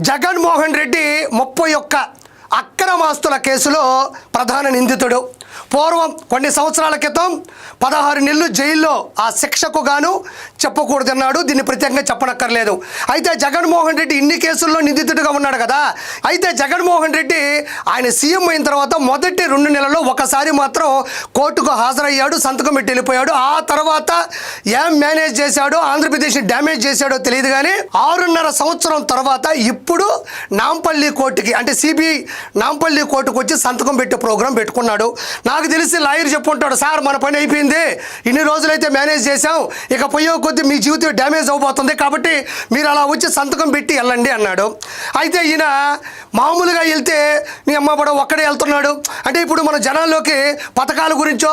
జగన్మోహన్ రెడ్డి ముప్పై ఒక్క అక్రమాస్తుల కేసులో ప్రధాన నిందితుడు. పూర్వం కొన్ని సంవత్సరాల క్రితం పదహారు నెలలు జైల్లో ఆ శిక్షకు గాను చెప్పకూడదన్నాడు. దీన్ని ప్రత్యేకంగా చెప్పనక్కర్లేదు. అయితే జగన్మోహన్ రెడ్డి ఇన్ని కేసుల్లో నిందితుడిగా ఉన్నాడు కదా. అయితే జగన్మోహన్ రెడ్డి ఆయన సీఎం అయిన తర్వాత మొదటి రెండు నెలల్లో ఒకసారి మాత్రం కోర్టుకు హాజరయ్యాడు సంతకం పెట్టి వెళ్ళిపోయాడు. ఆ తర్వాత ఏం మేనేజ్ చేశాడో ఆంధ్రప్రదేశ్ డ్యామేజ్ చేశాడో తెలియదు కానీ ఆరున్నర సంవత్సరం తర్వాత ఇప్పుడు నాంపల్లి కోర్టుకి అంటే సిబిఐ నాంపల్లి కోర్టుకు వచ్చి సంతకం పెట్టే ప్రోగ్రాం పెట్టుకున్నాడు. నాకు తెలిసి లాయర్ చెప్పుంటాడు సార్ మన పని అయిపోయింది. ఇన్ని రోజులైతే మేనేజ్ చేశాం. ఇక పోయే కొద్దీ మీ జీవితం డ్యామేజ్ అవబోతుంది కాబట్టి మీరు అలా వచ్చి సంతకం పెట్టి వెళ్ళండి అన్నాడు. అయితే ఈయన మామూలుగా వెళ్తే నీ అమ్మ కూడా ఒక్కడే వెళ్తున్నాడు. అంటే ఇప్పుడు మన జనాల్లోకి పథకాల గురించో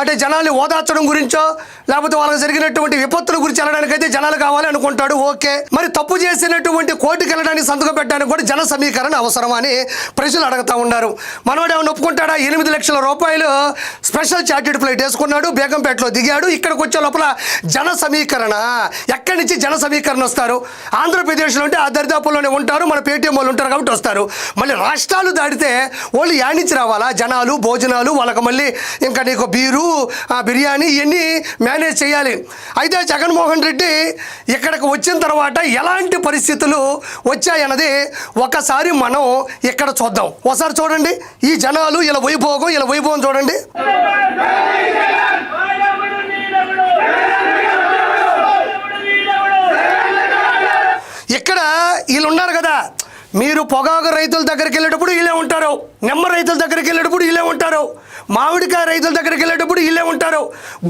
అంటే జనాల్ని ఓదార్చడం గురించో లేకపోతే వాళ్ళకి జరిగినటువంటి విపత్తుల గురించి వెళ్ళడానికైతే జనాలు కావాలి అనుకుంటాడు ఓకే. మరి తప్పు చేసినటువంటి కోర్టుకి వెళ్ళడానికి సంతకం పెట్టడానికి కూడా జన సమీకరణ అవసరమా అని ప్రజలు అడుగుతా ఉన్నారు. మనవాడు ఏమైనా ఒప్పుకుంటాడా? ఎనిమిది లక్షల రూపాయలు స్పెషల్ చార్టెడ్ ఫ్లైట్ వేసుకున్నాడు బేగంపేటలో దిగాడు ఇక్కడికి వచ్చే లోపల జన సమీకరణ. ఎక్కడి నుంచి జన సమీకరణ వస్తారు? ఆంధ్రప్రదేశ్లో ఉంటే ఆ దరిదాపుల్లోనే ఉంటారు మన పేటీఎం వాళ్ళు ఉంటారు కాబట్టి వస్తారు. మళ్ళీ రాష్ట్రాలు దాటితే వాళ్ళు యానించి రావాలా? జనాలు భోజనాలు వాళ్ళకి మళ్ళీ ఇంకా నీకు బీరు ఆ బిర్యానీ ఇవన్నీ మేనేజ్ చేయాలి. అయితే జగన్మోహన్ రెడ్డి ఇక్కడికి వచ్చిన తర్వాత ఎలాంటి పరిస్థితులు వచ్చాయన్నది ఒకసారి మనం ఇక్కడ చూద్దాం. ఒకసారి చూడండి. ఈ జనాలు ఇలా వైభోగం ఇలా వైభవం చూడండి. ఇక్కడ వీళ్ళు ఉన్నారు కదా మీరు పొగాకు రైతుల దగ్గరికి వెళ్ళేటప్పుడు ఇలా ఉంటారు. నిమ్మ రైతుల దగ్గరికి వెళ్ళేటప్పుడు ఇలా ఉంటారు. మామిడికాయ రైతుల దగ్గరికి వెళ్ళేటప్పుడు ఇలా ఉంటారు.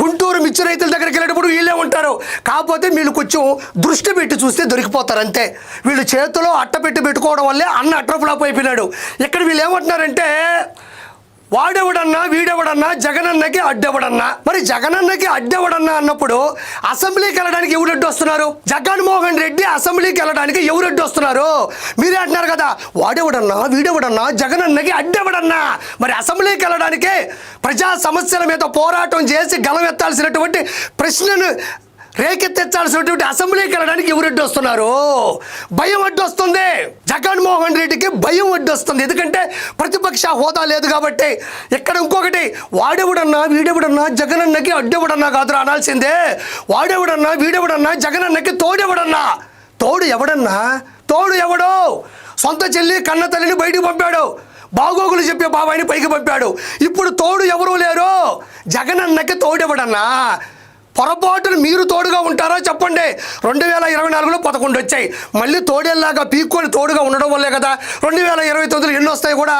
గుంటూరు మిర్చి రైతుల దగ్గరికి వెళ్ళేటప్పుడు వీళ్ళే ఉంటారు. కాకపోతే వీళ్ళు కొంచెం దృష్టి పెట్టి చూస్తే దొరికిపోతారు అంతే. వీళ్ళు చేతిలో అట్ట పెట్టి పెట్టుకోవడం వల్లే అన్న అట్రఫ్లాప్ అయిపోయినాడు. ఇక్కడ వీళ్ళు ఏమంటున్నారంటే వాడెవడన్నా వీడెవడన్నా జగనన్నకి అడ్డెవడన్నా. మరి జగనన్నకి అడ్డెవడన్నా అన్నప్పుడు అసెంబ్లీకి వెళ్ళడానికి ఎవరు వస్తున్నారు జగన్మోహన్ రెడ్డి అసెంబ్లీకి వెళ్ళడానికి ఎవరు వస్తున్నారు మీరే అంటున్నారు కదా వాడెవడన్నా వీడెవడన్నా జగనన్నకి అడ్డెవడన్నా. మరి అసెంబ్లీకి వెళ్ళడానికి ప్రజా సమస్యల మీద పోరాటం చేసి గలమెత్తాల్సినటువంటి ప్రశ్నను రేకెత్తించాల్సినటువంటి అసెంబ్లీకి వెళ్ళడానికి ఎవరు వస్తున్నారు? భయం అడ్డొస్తుంది జగన్మోహన్ రెడ్డికి భయం అడ్డు వస్తుంది. ఎందుకంటే ప్రతిపక్ష హోదా లేదు కాబట్టి ఇక్కడ ఇంకొకటి వాడెవడన్నా వీడెవడన్నా జగనన్నకి అడ్డెవడన్నా కాదురా అనాల్సిందే. వాడెవడన్నా వీడెవడన్నా జగనన్నకి తోడెవడన్నా? తోడు ఎవడన్నా? తోడు ఎవడో? సొంత చెల్లి కన్న తల్లిని బయటికి పంపాడు. బాగోగులు చెప్పే బాబాయిని పైకి పంపాడు. ఇప్పుడు తోడు ఎవరూ లేరు. జగనన్నకి తోడెవడన్నా? పొరపాటును మీరు తోడుగా ఉంటారా చెప్పండి. రెండు వేల ఇరవై నాలుగులో పదకొండు వచ్చాయి. మళ్ళీ తోడేలాగా పీక్కొని తోడుగా ఉండడం వల్లే కదా. రెండు వేల ఇరవై తొమ్మిదిలో ఎన్ని వస్తాయి కూడా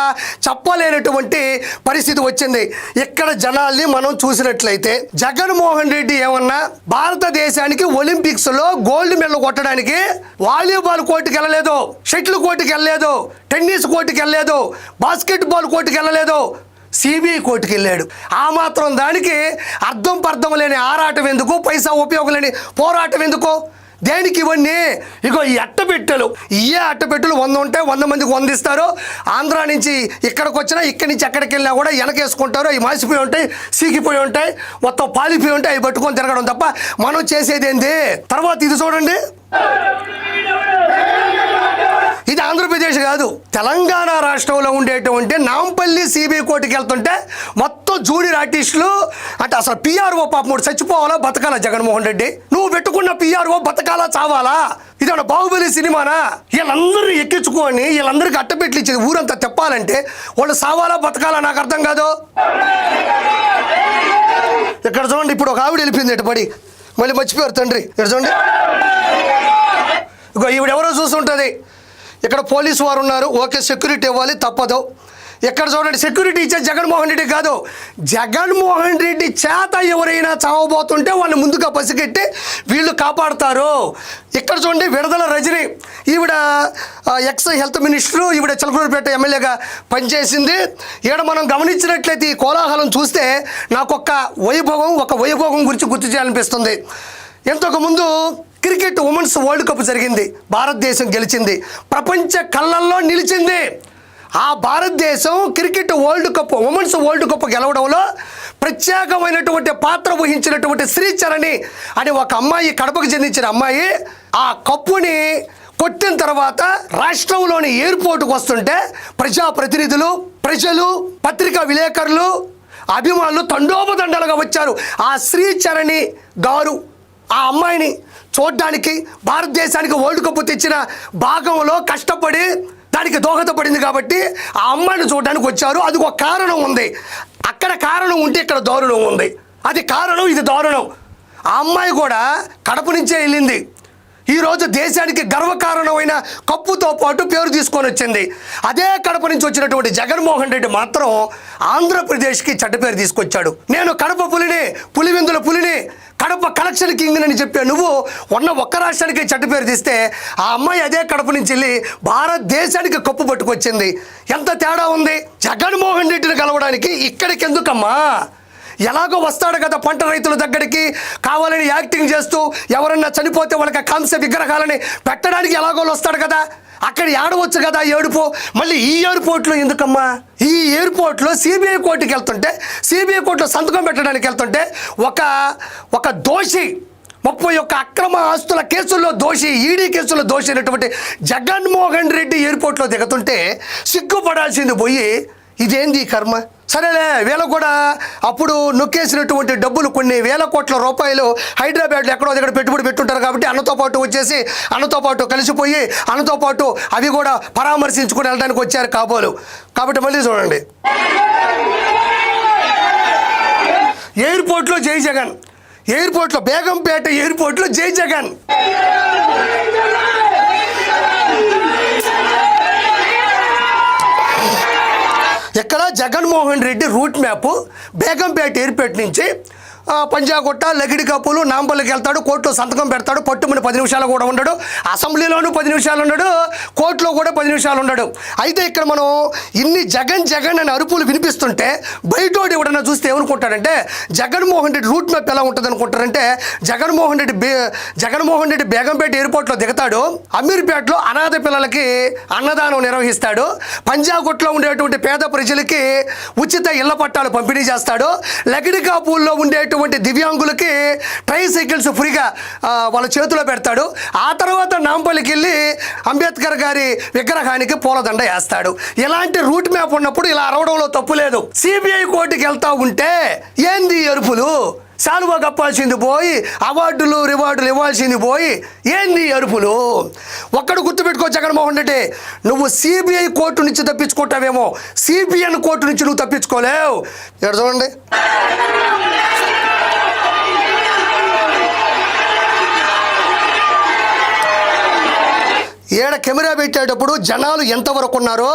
చెప్పలేనటువంటి పరిస్థితి వచ్చింది. ఇక్కడ జనాల్ని మనం చూసినట్లయితే జగన్మోహన్ రెడ్డి ఏమన్నా భారతదేశానికి ఒలింపిక్స్లో గోల్డ్ మెడల్ కొట్టడానికి వాలీబాల్ కోర్టుకి వెళ్ళలేదు షటిల్ కోర్టుకి వెళ్ళలేదు టెన్నిస్ కోర్టుకి వెళ్ళలేదు బాస్కెట్బాల్ కోర్టుకి వెళ్ళలేదు సిబిఐ కోర్టుకి వెళ్ళాడు. ఆ మాత్రం దానికి అర్థం పర్థం లేని ఆరాటం ఎందుకు? పైసా ఉపయోగం లేని పోరాటం ఎందుకు? దేనికి ఇవన్నీ? ఇగో ఈ అట్టపెట్టెలు. ఇయే అట్టపెట్టెలు వంద ఉంటే వంద మందికి వంద ఇస్తారు ఆంధ్ర నుంచి ఇక్కడికి వచ్చినా ఇక్కడి నుంచి ఎక్కడికి వెళ్ళినా కూడా వెనకేసుకుంటారు అవి మాసిపోయి ఉంటాయి సీకిపోయి ఉంటాయి మొత్తం పాలిపోయి ఉంటాయి అవి పట్టుకొని తిరగడం తప్ప మనం చేసేది ఏంది? తర్వాత ఇది చూడండి. కాదు. తెలంగాణ రాష్ట్రంలో ఉండేటువంటి నాంపల్లి సిబిఐ కోర్టుకి వెళ్తుంటే మొత్తం జూనియర్ ఆర్టిస్టులు అంటే అసలు పిఆర్ఓ పాప మూడు చచ్చిపోవాలా బతకాలా జగన్మోహన్ రెడ్డి? నువ్వు పెట్టుకున్న పిఆర్ఓ బతకాలా చావాలా? ఇదేమన్నా బాహుబలి సినిమానా? వీళ్ళందరినీ ఎక్కించుకొని వీళ్ళందరికీ అట్టపెట్లు ఇచ్చేది ఊరంతా చెప్పాలంటే వాళ్ళు సావాలా బతకాలా నాకు అర్థం కాదు. ఇక్కడ చూడండి ఇప్పుడు ఒక ఆవిడ వెళ్ళిపోయింది ఇటు పడి. మళ్ళీ మర్చిపోయారు తండ్రి. ఇక్కడ చూడండి. ఇగో ఈవిడెవరో చూస్తుంటుంది ఇక్కడ పోలీసు వారు ఉన్నారు. ఓకే సెక్యూరిటీ ఇవ్వాలి తప్పదు. ఎక్కడ చూడండి సెక్యూరిటీ ఇచ్చే జగన్మోహన్ రెడ్డి కాదు. జగన్మోహన్ రెడ్డి చేత ఎవరైనా చావబోతుంటే వాళ్ళని ముందుగా పసిగట్టి వీళ్ళు కాపాడుతారు. ఇక్కడ చూడండి విడుదల రజని. ఈవిడ ఎక్స్ హెల్త్ మినిస్టరు ఈవిడ చిలకూరుపేట ఎమ్మెల్యేగా పనిచేసింది. ఈడ మనం గమనించినట్లయితే ఈ కోలాహలం చూస్తే నాకు ఒక వైభవం ఒక వైభవం గురించి గుర్తు చేయాలనిపిస్తుంది. ఇంతకుముందు క్రికెట్ ఉమెన్స్ వరల్డ్ కప్ జరిగింది. భారతదేశం గెలిచింది. ప్రపంచ కళ్ళల్లో నిలిచింది. ఆ భారతదేశం cricket world cup women's world cup గెలవడంలో ప్రత్యేకమైనటువంటి పాత్ర వహించినటువంటి శ్రీచరణి అనే ఒక అమ్మాయి కడపకు చెందించిన అమ్మాయి ఆ కప్పుని కొట్టిన తర్వాత రాష్ట్రంలోని ఎయిర్పోర్టుకు వస్తుంటే ప్రజాప్రతినిధులు ప్రజలు పత్రికా విలేకరులు అభిమానులు తండోపదండలుగా వచ్చారు. ఆ శ్రీచరణి గారు ఆ అమ్మాయిని చూడడానికి భారతదేశానికి వరల్డ్ కప్ తెచ్చిన భాగంలో కష్టపడి దానికి దోహదపడింది కాబట్టి ఆ అమ్మాయిని చూడడానికి వచ్చారు. అది ఒక కారణం ఉంది. అక్కడ కారణం ఉంటే ఇక్కడ దారుణం ఉంది. అది కారణం ఇది దారుణం. ఆ అమ్మాయి కూడా కడప నుంచే వెళ్ళింది. ఈరోజు దేశానికి గర్వకారణమైన కప్పుతో పాటు పేరు తీసుకొని వచ్చింది. అదే కడప నుంచి వచ్చినటువంటి జగన్మోహన్ రెడ్డి మాత్రం ఆంధ్రప్రదేశ్కి చెడ్డ పేరు తీసుకొచ్చాడు. నేను కడప పులిని పులివెందుల పులిని కడప కలెక్షన్ కింగ్ అని చెప్పా నువ్వు ఉన్న ఒక్క రాష్ట్రానికి చెడ్డ పేరు తీస్తే ఆ అమ్మాయి అదే కడప నుంచి వెళ్ళి భారతదేశానికి కప్పు పట్టుకొచ్చింది. ఎంత తేడా ఉంది? జగన్మోహన్ రెడ్డిని కలవడానికి ఇక్కడికి ఎందుకమ్మా ఎలాగో వస్తాడు కదా పంట రైతుల దగ్గరికి కావాలని యాక్టింగ్ చేస్తూ ఎవరన్నా చనిపోతే వాళ్ళకి కాంస్య విగ్రహాలని పెట్టడానికి ఎలాగో వస్తాడు కదా. అక్కడ ఏడవచ్చు కదా ఏడుపు. మళ్ళీ ఈ ఎయిర్పోర్ట్లో ఎందుకమ్మా? ఈ ఎయిర్పోర్ట్లో సిబిఐ కోర్టుకి వెళ్తుంటే సిబిఐ కోర్టులో సంతకం పెట్టడానికి వెళ్తుంటే ఒక ఒక దోషి ముప్పై ఒక్క అక్రమ ఆస్తుల కేసుల్లో దోషి ఈడీ కేసుల్లో దోషి అయినటువంటి జగన్మోహన్ రెడ్డి ఎయిర్పోర్ట్లో దిగుతుంటే సిగ్గుపడాల్సింది పోయి ఇదేంది కర్మ? సరేలే వీళ్ళ కూడా. అప్పుడు నొక్కేసినటువంటి డబ్బులు కొన్ని వేల కోట్ల రూపాయలు హైదరాబాద్లో ఎక్కడో దగ్గర పెట్టుబడి పెట్టుంటారు కాబట్టి అన్నతో పాటు వచ్చేసి అన్నతో పాటు కలిసిపోయి అన్నతో పాటు అవి కూడా పరామర్శించుకుని వెళ్ళడానికి వచ్చారు కాబోలు. కాబట్టి మళ్ళీ చూడండి. ఎయిర్పోర్ట్లో జై జగన్. ఎయిర్పోర్ట్లో బేగంపేట ఎయిర్పోర్ట్లో జై జగన్. ఇక్కడ Jaganmohan Reddy route map Begumpet airport నుంచి పంజాగుట్ట లగిడి కప్పులు నాంపల్లికి వెళ్తాడు కోర్టులో సంతకం పెడతాడు పట్టుమని పది నిమిషాలు కూడా ఉండడు అసెంబ్లీలోనూ పది నిమిషాలు ఉన్నాడు కోర్టులో కూడా పది నిమిషాలు ఉండడు. అయితే ఇక్కడ మనం ఇన్ని జగన్ జగన్ అని అరుపులు వినిపిస్తుంటే బయటోడు ఎవడన్నా చూస్తే ఏమనుకుంటాడంటే జగన్మోహన్ రెడ్డి రూట్ మ్యాప్ ఎలా ఉంటుంది అనుకుంటారంటే జగన్మోహన్ రెడ్డి బే జగన్మోహన్ రెడ్డి బేగంపేట ఎయిర్పోర్ట్లో దిగుతాడు అమీర్పేటలో అనాథ పిల్లలకి అన్నదానం నిర్వహిస్తాడు పంజాగుట్లో ఉండేటువంటి పేద ప్రజలకి ఉచిత ఇళ్ళ పట్టాలు పంపిణీ చేస్తాడు లగిడికాపూల్లో ఉండేటువంటి దివ్యాంగులకి ట్రై సైకిల్స్ ఫ్రీగా వాళ్ళ చేతిలో పెడతాడు. ఆ తర్వాత నాంపల్లికి వెళ్ళి అంబేద్కర్ గారి విగ్రహానికి పూలదండ వేస్తాడు. ఇలాంటి రూట్ మ్యాప్ ఉన్నప్పుడు ఇలా అరవడంలో తప్పు లేదు. సిబిఐ కోర్టుకి వెళ్తా ఉంటే ఏంది ఎరుపులు సాలువ శాలువా కప్పాల్సింది పోయి అవార్డులు రివార్డులు ఇవ్వాల్సింది పోయి ఏంది అరుపులు? ఒక్కడు గుర్తుపెట్టుకో జగన్మోహన్ రెడ్డి నువ్వు సిబిఐ కోర్టు నుంచి తప్పించుకుంటావేమో సిబిఎన్ కోర్టు నుంచి నువ్వు తప్పించుకోలేవు. ఇక్కడ చూడండి. ఏడ కెమెరా పెట్టేటప్పుడు జనాలు ఎంతవరకు ఉన్నారో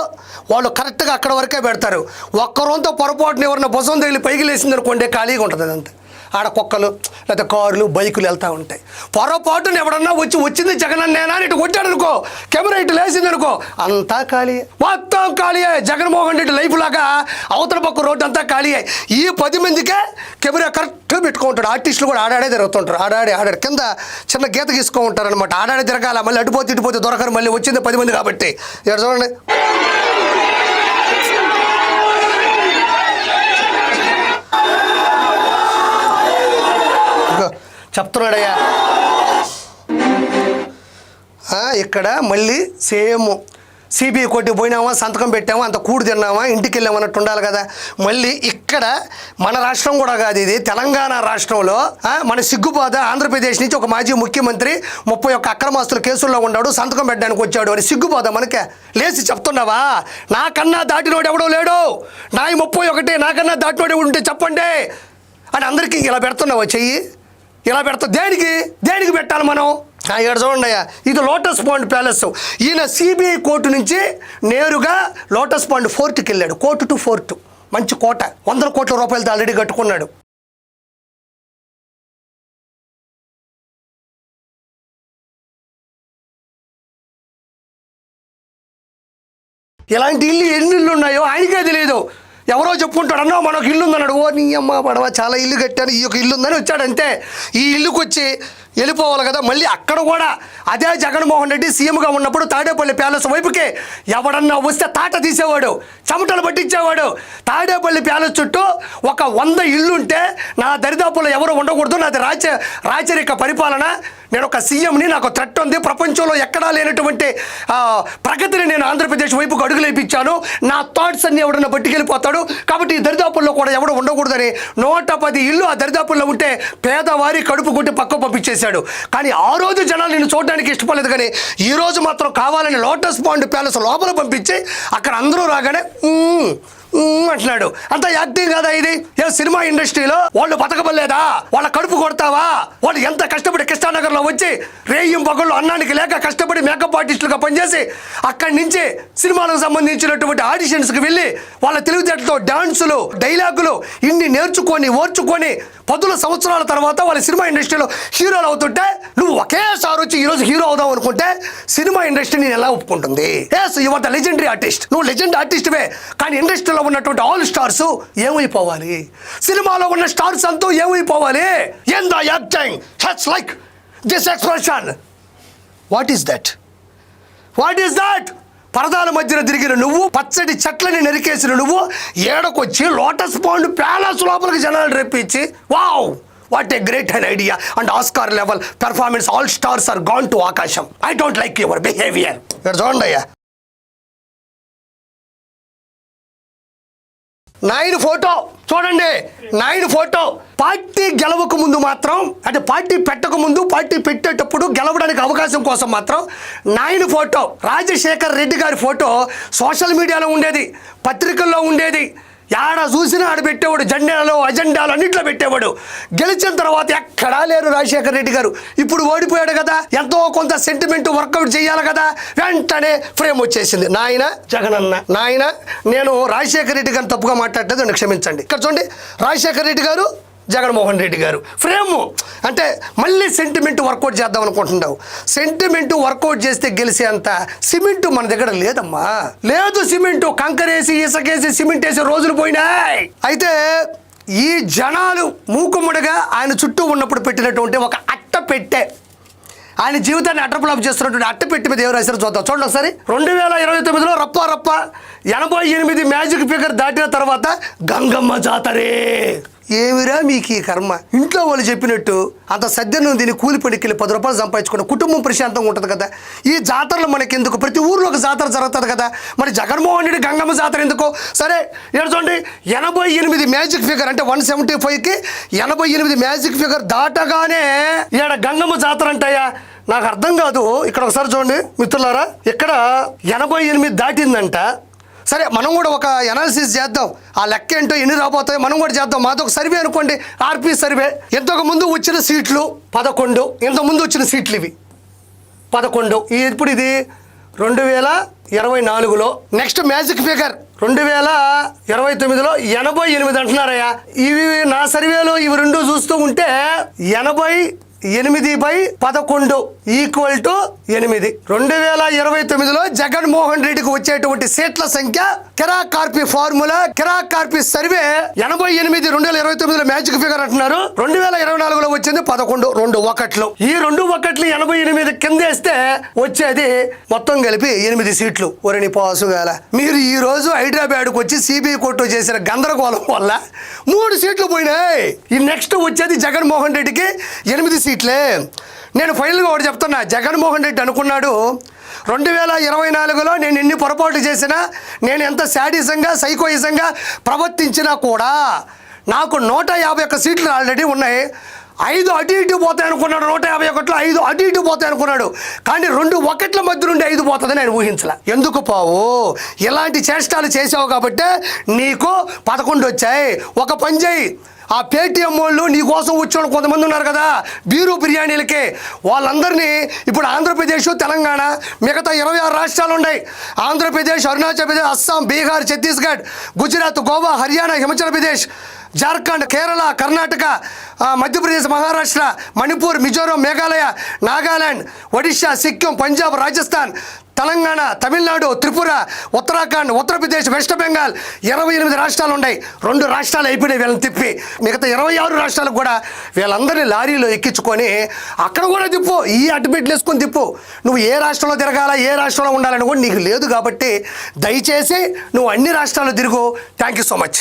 వాళ్ళు కరెక్ట్గా అక్కడ వరకే పెడతారు. ఒక్కరోంతో పొరపాటున ఎవరిన భుజం తగిలి పైకి లేసింది అనుకోండి ఖాళీగా ఉంటుంది అదంతా. ఆడ కుక్కలు లేకపోతే కార్లు బైకులు వెళ్తూ ఉంటాయి. పొరపాటున ఎవడన్నా వచ్చి వచ్చింది జగనన్నేనా అని ఇటు కొట్టాడు అనుకో కెమెరా ఇటు లేసింది అనుకో అంతా ఖాళీ మొత్తం ఖాళీయే. జగన్మోహన్ రెడ్డి లైఫ్ లాగా అవతల పక్క రోడ్డు అంతా ఖాళీయే. ఈ పది మందికే కెమెరా కరెక్ట్గా పెట్టుకుంటాడు ఆర్టిస్టులు కూడా ఆడాడే తిరుగుతుంటారు ఆడాడి ఆడాడు. కింద చిన్న గీత గీసుకో ఉంటారు అనమాట ఆడాడే తిరగాల మళ్ళీ అటుపోతే ఇటుపోతే దొరకరు. మళ్ళీ వచ్చింది పది మంది కాబట్టి. ఇక్కడ చూడండి. చెప్తున్నాడయ్యా. ఇక్కడ మళ్ళీ సేమ్ సిబిఐ కోర్టుకి పోయినామా సంతకం పెట్టామా అంత కూడు తిన్నామా ఇంటికి వెళ్ళామన్నట్టు ఉండాలి కదా. మళ్ళీ ఇక్కడ మన రాష్ట్రం కూడా కాదు ఇది. తెలంగాణ రాష్ట్రంలో మన సిగ్గుబాధ ఆంధ్రప్రదేశ్ నుంచి ఒక మాజీ ముఖ్యమంత్రి ముప్పై ఒక్క అక్రమాస్తుల కేసుల్లో ఉన్నాడు సంతకం పెట్టడానికి వచ్చాడు అని సిగ్గుబాధ మనకే. లేచి చెప్తున్నావా? నాకన్నా దాటినోడు ఎవడో లేడు. నా ముప్పై ఒకటి నాకన్నా దాటినోడు ఉంటే చెప్పండి. అని అందరికీ ఇలా పెడుతున్నావా చెయ్యి? ఇలా పెడతా. దేనికి? దేనికి పెట్టాలి మనం? ఇక్కడ చూడండి అయ్యా. ఇది లోటస్ పాండ్ ప్యాలెస్. ఈయన సిబిఐ కోర్టు నుంచి నేరుగా లోటస్ పాండ్ ఫోర్ట్కి వెళ్ళాడు. Court to fort. మంచి కోట. వందల కోట్ల రూపాయలతో ఆల్రెడీ కట్టుకున్నాడు. ఇలాంటి ఇల్లు ఎన్ని ఇల్లు ఉన్నాయో ఆయనకే తెలియదు. ఎవరో చెప్పుకుంటాడు అన్నా మనకు ఇల్లు ఉందన్నాడు ఓ నీ అమ్మ పడవ చాలా ఇల్లు కట్టాను ఈ యొక్క ఇల్లు ఉందని వచ్చాడు అంతే ఈ ఇల్లుకి వచ్చి వెళ్ళిపోవాలి కదా మళ్ళీ అక్కడ కూడా అదే జగన్మోహన్ రెడ్డి సీఎంగా ఉన్నప్పుడు తాడేపల్లి ప్యాలెస్ వైపుకి ఎవడన్నా వస్తే తాట తీసేవాడు చెమటలు పట్టించేవాడు. తాడేపల్లి ప్యాలెస్ చుట్టూ ఒక వంద ఇల్లుంటే నా దరిదాపుల్లో ఎవరు ఉండకూడదు నాది రాచ రాచరిక పరిపాలన. నేను ఒక సీఎంని నాకు థ్రెట్ ఉంది. ప్రపంచంలో ఎక్కడా లేనటువంటి ప్రగతిని నేను ఆంధ్రప్రదేశ్ వైపుకు అడుగులేపించాను నా థాట్స్ అన్ని ఎవడన్నా పట్టుకెళ్ళిపోతాడు. కాబట్టి ఈ దరిదాపుల్లో కూడా ఎవడు ఉండకూడదని నూట పది ఇల్లు ఆ దరిదాపుల్లో ఉంటే పేదవారి కడుపు కొట్టి పక్క పంపించేశాడు. కానీ ఆ రోజు జనాలు నేను చూడడానికి ఇష్టపడలేదు కానీ ఈ రోజు మాత్రం కావాలని లోటస్ పాండ్ ప్యాలెస్ లోపల పంపించి అక్కడ అందరూ రాగానే అంటున్నాడు. అంత యాక్టింగ్ కదా ఇది? ఏ సినిమా ఇండస్ట్రీలో వాళ్ళు బతకబలేదా వాళ్ళ కడుపు కొడతావా? వాళ్ళు ఎంత కష్టపడి కృష్ణానగర్లో వచ్చి రేయం పగళ్ళు అన్నానికి లేక కష్టపడి మేకప్ ఆర్టిస్టులుగా పనిచేసి అక్కడి నుంచి సినిమాలకు సంబంధించినటువంటి ఆడిషన్స్కి వెళ్ళి వాళ్ళ తెలివితేటలతో డాన్సులు డైలాగులు ఇన్ని నేర్చుకొని ఓర్చుకొని పదుల సంవత్సరాల తర్వాత వాళ్ళ సినిమా ఇండస్ట్రీలో హీరోలు అవుతుంటే నువ్వు ఒకేసారి వచ్చి ఈరోజు హీరో అవుదాం అనుకుంటే సినిమా ఇండస్ట్రీ నేను ఎలా ఒప్పుకుంటుంది? Yes your the legendary artist నువ్వు లెజెండ్ ఆర్టిస్ట్వే కానీ ఇండస్ట్రీలో ఉన్నటువంటి ఆల్ స్టార్స్ ఏమైపోవాలి? సినిమాలో ఉన్న స్టార్స్ అంతా ఏమైపోవాలి? And the acting hates like this expression what is that what is that పరదాల మధ్యన తిరిగిన నువ్వు పచ్చడి చెట్లని నరికేసిన నువ్వు ఏడకొచ్చి లోటస్ పాండ్ ప్యాలెస్ లోపలికి జనాలు రెప్పించి wow what a great and idea and Oscar level performance all stars are gone to ఆకాశం. I don't like your behaviour చూడండి అయ్యా. నాయుడు ఫోటో. చూడండి నాయుడు ఫోటో. పార్టీ గెలవక ముందు మాత్రం అంటే పార్టీ పెట్టక ముందు పార్టీ పెట్టేటప్పుడు గెలవడానికి అవకాశం కోసం మాత్రం నాయుడు ఫోటో రాజశేఖర్ రెడ్డి గారి ఫోటో సోషల్ మీడియాలో ఉండేది పత్రికల్లో ఉండేది. యాడ చూసినా ఆడ పెట్టేవాడు జెండాలో అజెండాలు అన్నింటిలో పెట్టేవాడు. గెలిచిన తర్వాత ఎక్కడా లేరు రాజశేఖర రెడ్డి గారు. ఇప్పుడు ఓడిపోయాడు కదా ఎంతో కొంత సెంటిమెంట్ వర్కౌట్ చేయాలి కదా వెంటనే ఫ్రేమ్ వచ్చేసింది. నాయన జగనన్న. నాయన నేను రాజశేఖర రెడ్డి గారిని తప్పుగా మాట్లాడలేదు నన్ను క్షమించండి. ఇక్కడ చూడండి రాజశేఖర రెడ్డి గారు జగన్మోహన్ రెడ్డి గారు. ఫ్రేమ్ అంటే మళ్ళీ సెంటిమెంట్ వర్కౌట్ చేద్దాం అనుకుంటున్నావు. సెంటిమెంట్ వర్కౌట్ చేస్తే గెలిచేంత సిమెంట్ మన దగ్గర లేదమ్మా. లేదు సిమెంట్ కంకరేసి ఇసకేసి సిమెంట్ వేసి రోజులు పోయినాయి. అయితే ఈ జనాలు మూకుముడగా ఆయన చుట్టూ ఉన్నప్పుడు పెట్టినటువంటి ఒక అట్ట పెట్టే. ఆయన జీవితాన్ని అట్టపులాపు చేస్తున్నటువంటి అట్ట పెట్టి మీద ఎవరు రాశారో చూద్దాం. చూడండి ఒకసారి. రెండు వేల ఇరవై తొమ్మిదిలో రప్ప రప్ప ఎనభై ఎనిమిది మ్యాజిక్ ఫిగర్ దాటిన తర్వాత గంగమ్మ జాతరే. ఏమిరా మీకు ఈ కర్మ? ఇంట్లో వాళ్ళు చెప్పినట్టు అంత సద్యను దీన్ని కూలి పడికెళ్ళి పది రూపాయలు సంపాదించుకున్న కుటుంబం ప్రశాంతంగా ఉంటుంది కదా. ఈ జాతరలు మనకి ఎందుకు ప్రతి ఊర్లో ఒక జాతర జరుగుతుంది కదా. మరి జగన్మోహన్ రెడ్డి గంగమ్మ జాతర ఎందుకు? సరే ఇక్కడ చూడండి. ఎనభై ఎనిమిది మ్యాజిక్ ఫిగర్ అంటే వన్ సెవెంటీ ఫైవ్కి ఎనభై ఎనిమిది మ్యాజిక్ ఫిగర్ దాటగానే ఈడ గంగమ్మ జాతర అంటాయా నాకు అర్థం కాదు. ఇక్కడ ఒకసారి చూడండి. మిత్రులారా ఇక్కడ ఎనభై ఎనిమిది దాటిందంట. సరే మనం కూడా ఒక అనాలిసిస్ చేద్దాం. ఆ లెక్క ఏంటో ఎన్ని రాబోతాయో మనం కూడా చేద్దాం. మాతో ఒక సర్వే అనుకోండి. ఆర్పీ సర్వే ఇంతకు ముందు వచ్చిన సీట్లు పదకొండు. ఇంతకుముందు ముందు వచ్చిన సీట్లు ఇవి. పదకొండు. ఈ ఇప్పుడు ఇది రెండు వేల ఇరవై నాలుగులో. నెక్స్ట్ మ్యాజిక్ ఫిగర్ రెండు వేల ఇరవై తొమ్మిదిలో ఎనభై ఎనిమిది అంటున్నారయ్యా. ఇవి నా సర్వేలో ఇవి రెండు చూస్తూ ఉంటే ఎనభై ఎనిమిది బై పదకొండు. ఈక్వల్ టు ఎనిమిది. రెండు వేల ఇరవై తొమ్మిదిలో జగన్మోహన్ రెడ్డికి వచ్చేటువంటి సీట్ల సంఖ్య కిరా కార్పి ఫార్ములా కిరా కార్పి సర్వే ఎనభై ఎనిమిది రెండు వేల ఇరవై తొమ్మిదిలో మ్యాజిక్ ఫిగర్ అంటున్నారు. రెండు వేల ఇరవై నాలుగులో వచ్చింది పదకొండు రెండు ఒకట్లు. ఈ రెండు ఒకట్లు ఎనభై ఎనిమిది కింద వేస్తే వచ్చేది మొత్తం కలిపి ఎనిమిది సీట్లు. ఒరిని పాసుగాల మీరు ఈ రోజు హైదరాబాద్కు వచ్చి సిబిఐ కోర్టు చేసిన గందరగోళం వల్ల మూడు సీట్లు పోయినాయి. ఈ నెక్స్ట్ వచ్చేది జగన్మోహన్ రెడ్డికి ఎనిమిది సీట్లే. నేను ఫైనల్గా ఒకటి చెప్తున్నా. జగన్మోహన్ రెడ్డి అనుకున్నాడు రెండు వేల ఇరవై నాలుగులో నేను ఎన్ని పొరపాటు చేసినా నేను ఎంత శాడిజంగా సైకోయిజంగా ప్రవర్తించినా కూడా నాకు నూట యాభై ఒక్క సీట్లు ఆల్రెడీ ఉన్నాయి. ఐదు అటు ఇటు పోతాయి అనుకున్నాడు నూట యాభై ఒకటిలో ఐదు అటు ఇటు పోతాయి అనుకున్నాడు. కానీ రెండు ఒకట్ల మధ్య నుండి ఐదు పోతుందని నేను ఊహించలే. ఎందుకు పావు? ఇలాంటి చేష్టాలు చేసావు కాబట్టి నీకు పదకొండు వచ్చాయి. ఒక పని చేయి. ఆ పేటీఎం వాళ్ళు నీ కోసం వచ్చేవాళ్ళు కొంతమంది ఉన్నారు కదా బీరు బిర్యానీలకే. వాళ్ళందరినీ ఇప్పుడు ఆంధ్రప్రదేశ్ తెలంగాణ మిగతా ఇరవై ఆరు రాష్ట్రాలు ఉన్నాయి. ఆంధ్రప్రదేశ్ అరుణాచల్ ప్రదేశ్ అస్సాం బీహార్ ఛత్తీస్గఢ్ గుజరాత్ గోవా హర్యానా హిమాచల్ ప్రదేశ్ జార్ఖండ్ కేరళ కర్ణాటక మధ్యప్రదేశ్ మహారాష్ట్ర మణిపూర్ మిజోరం మేఘాలయ నాగాలాండ్ ఒడిశా సిక్కిం పంజాబ్ రాజస్థాన్ తెలంగాణ తమిళనాడు త్రిపుర ఉత్తరాఖండ్ ఉత్తరప్రదేశ్ వెస్ట్ బెంగాల్ ఇరవై ఎనిమిది రాష్ట్రాలు ఉన్నాయి రెండు రాష్ట్రాలు అయిపోయినాయి వీళ్ళని తిప్పి. మిగతా ఇరవై ఆరు రాష్ట్రాలకు కూడా వీళ్ళందరినీ లారీలో ఎక్కించుకొని అక్కడ కూడా తిప్పు. ఈ అడ్డుబిడ్లు వేసుకొని తిప్పు. నువ్వు ఏ రాష్ట్రంలో తిరగాల ఏ రాష్ట్రంలో ఉండాలని కూడా నీకు లేదు కాబట్టి దయచేసి నువ్వు అన్ని రాష్ట్రాలు తిరుగు. Thank you so much